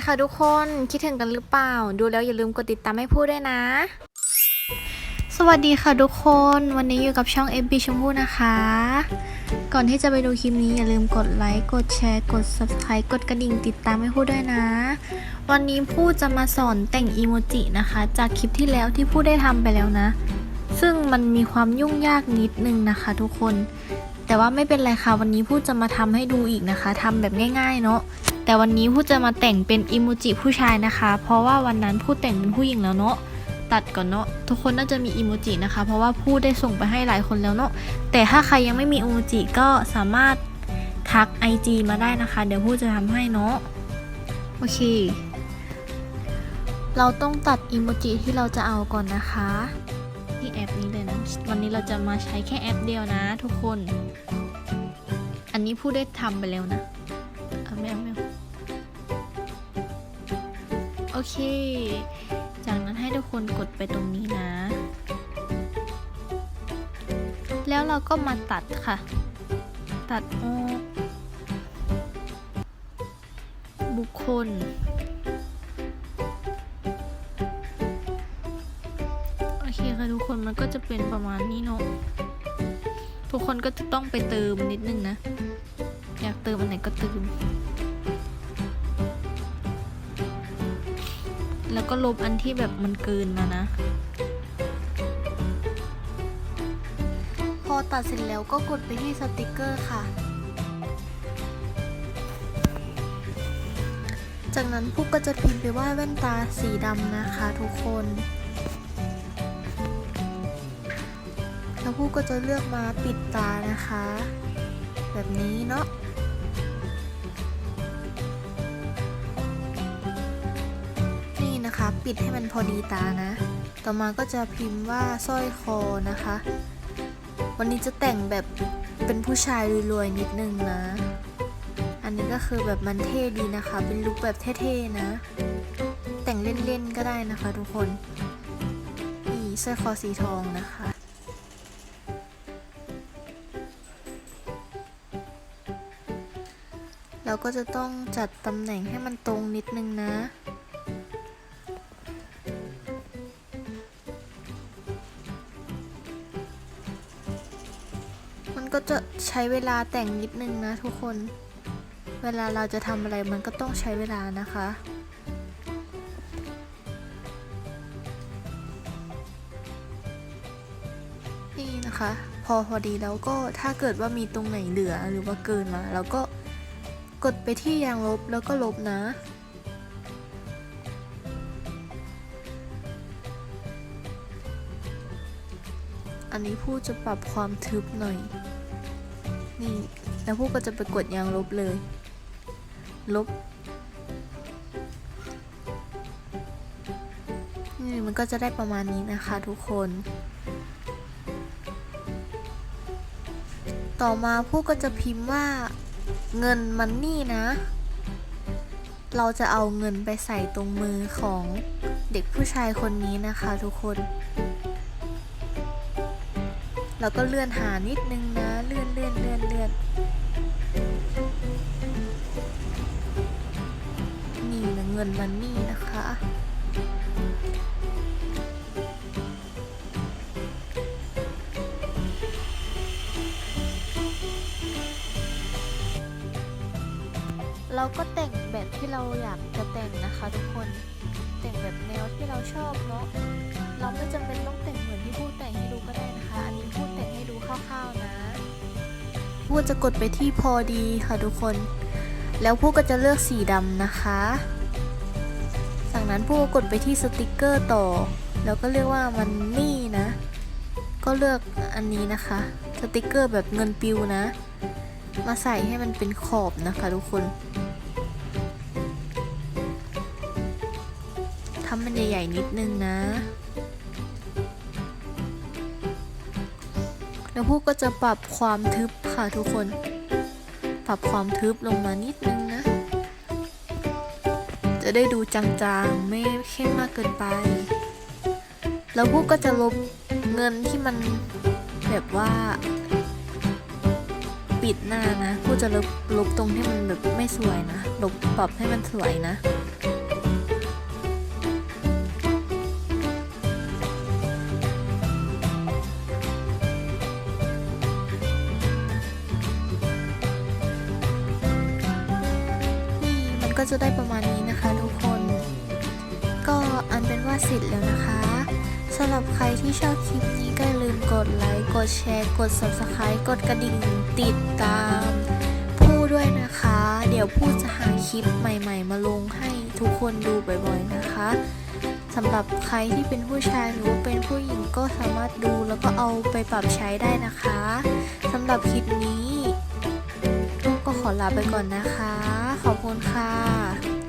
ีค่ะทุกคนคิดถึงกันหรือเปล่า ดูแล้วอย่าลืมกดติดตามให้พูดด้วยนะ สวัสดีค่ะทุกคนวันนี้อยู่กับช่อง FB ชมพู่นะคะ ก่อนที่จะไปดูคลิปนี้อย่าลืมกดไลค์กดแชร์กด Subscribe กดกระดิ่งติดตามให้พูดด้วยนะ วันนี้พูดจะมาสอนแต่งอีโมจินะคะ จากคลิปที่แล้วที่พูดได้ทำไปแล้วนะ ซึ่งมันมีความยุ่งยากนิดนึงนะคะทุกคนแต่ว่าไม่เป็นไรค่ะวันนี้พูดจะมาทำให้ดูอีกนะคะทำแบบง่าย ๆ เนาะ แต่วันนี้พูดจะมาแต่งเป็นอิโมจิผู้ชายนะคะ เพราะว่าวันนั้นพูดแต่งเป็นผู้หญิงแล้วเนาะตัดก่อนเนาะทุกคนน่าจะมีอิโมจินะคะ เพราะว่าพูดได้ส่งไปให้หลายคนแล้วเนาะแต่ถ้าใครยังไม่มีอิโมจิก็สามารถทัก IG มาได้นะคะ เดี๋ยวพูดจะทำให้เนาะโอเค เราต้องตัดอิโมจิที่เราจะเอาก่อนนะคะที่แอปนี้เลยนะวันนี้เราจะมาใช้แค่แอปเดียวนะ ทุกคน อันนี้พูดได้ทำไปแล้วนะ โอเค จากนั้นให้ทุกคนกดไปตรงนี้นะ แล้วเราก็มาตัดค่ะ ตัดออกบุคคล โอเคค่ะทุกคนมันก็จะเป็นประมาณนี้เนาะทุกคนก็จะต้องไปเติมนิดนึงนะ อยากเติมอันไหนก็เติม แล้วก็ลบอันที่แบบมันเกินมานะ พอตัดเสร็จแล้วก็กดไปที่สติกเกอร์ค่ะ จากนั้นพุกก็จะพิมพ์ไปว่าแว่นตาสีดำนะคะทุกคน แล้วผู้ก็จะเลือกมาปิดตานะคะ แบบนี้เนาะ ปิดให้มันพอดีตานะ ต่อมาก็จะพิมพ์ว่าสร้อยคอนะคะ วันนี้จะแต่งแบบเป็นผู้ชายรวยๆนิดนึงนะ อันนี้ก็คือแบบมันเท่ดีนะคะ เป็นลุคแบบเท่ๆนะ แต่งเล่นๆก็ได้นะคะทุกคนนี่สร้อยคอสีทองนะคะเราก็จะต้องจัดตำแหน่งให้มันตรงนิดนึงนะ ก็จะใช้เวลาแต่งนิดนึงนะทุกคน เวลาเราจะทำอะไรมันก็ต้องใช้เวลานะคะนี่นะคะ พอพอดีแล้วก็ถ้าเกิดว่ามีตรงไหนเหลือหรือว่าเกินมาเราก็กดไปที่ยางลบแล้วก็ลบนะอันนี้ผู้จะปรับความทึบหน่อย นี่แล้วผู้ก็จะไปกดยางลบเลย ลบ นี่มันก็จะได้ประมาณนี้นะคะทุกคน ต่อมาผู้ก็จะพิมพ์ว่าเงินมันนี่นะ เราจะเอาเงินไปใส่ตรงมือของเด็กผู้ชายคนนี้นะคะทุกคน แล้วก็เลื่อนหานิดนึงนะ งินมันนี่นะคะ เราก็แต่งแบบที่เราอยากจะแต่งนะคะทุกคนแต่งแบบแนวที่เราชอบเนาะเราไม่จำเป็นต้องแต่งเหมือนที่พูดแต่งให้ดูก็ได้นะคะ อันนี้พูดแต่งให้ดูคร่าวๆนะพูดจะกดไปที่พอดีค่ะทุกคน แล้วพูดก็จะเลือกสีดำนะคะ นั้นพูดก็กดไปที่สติกเกอร์ต่อ แล้วก็เรียกว่ามันนี่นะ ก็เลือกอันนี้นะคะ สติกเกอร์แบบเงินปิวนะ มาใส่ให้มันเป็นขอบนะคะทุกคนทำมันใหญ่ๆนิดนึงนะแล้วพวกก็จะปรับความทึบค่ะทุกคน ปรับความทึบลงมานิดนึงนะ จะได้ดูจางๆ ไม่เข้มมากเกินไป แล้วพวกก็จะลบเงินที่มันแบบว่า ปิดหน้านะพูกจะลบลบตรงที่มันแบบไม่สวยนะ ลบปรับให้มันสวยนะก็จะได้ประมาณนี้ อันเป็นว่าเสร็จแล้วนะคะสำหรับใครที่ชอบคลิปนี้ก็อย่าลืมกดไลค์ กดแชร์ กด subscribe กดกระดิ่งติดตามผู้ด้วยนะคะ เดี๋ยวผู้จะหาคลิปใหม่ ๆ มาลงให้ทุกคนดูบ่อยๆนะคะสำหรับใครที่เป็นผู้ชายหรือว่าเป็นผู้หญิงก็สามารถดูแล้วก็เอาไปปรับใช้ได้นะคะสำหรับคลิปนี้ก็ขอลาไปก่อนนะคะ ขอบคุณค่ะ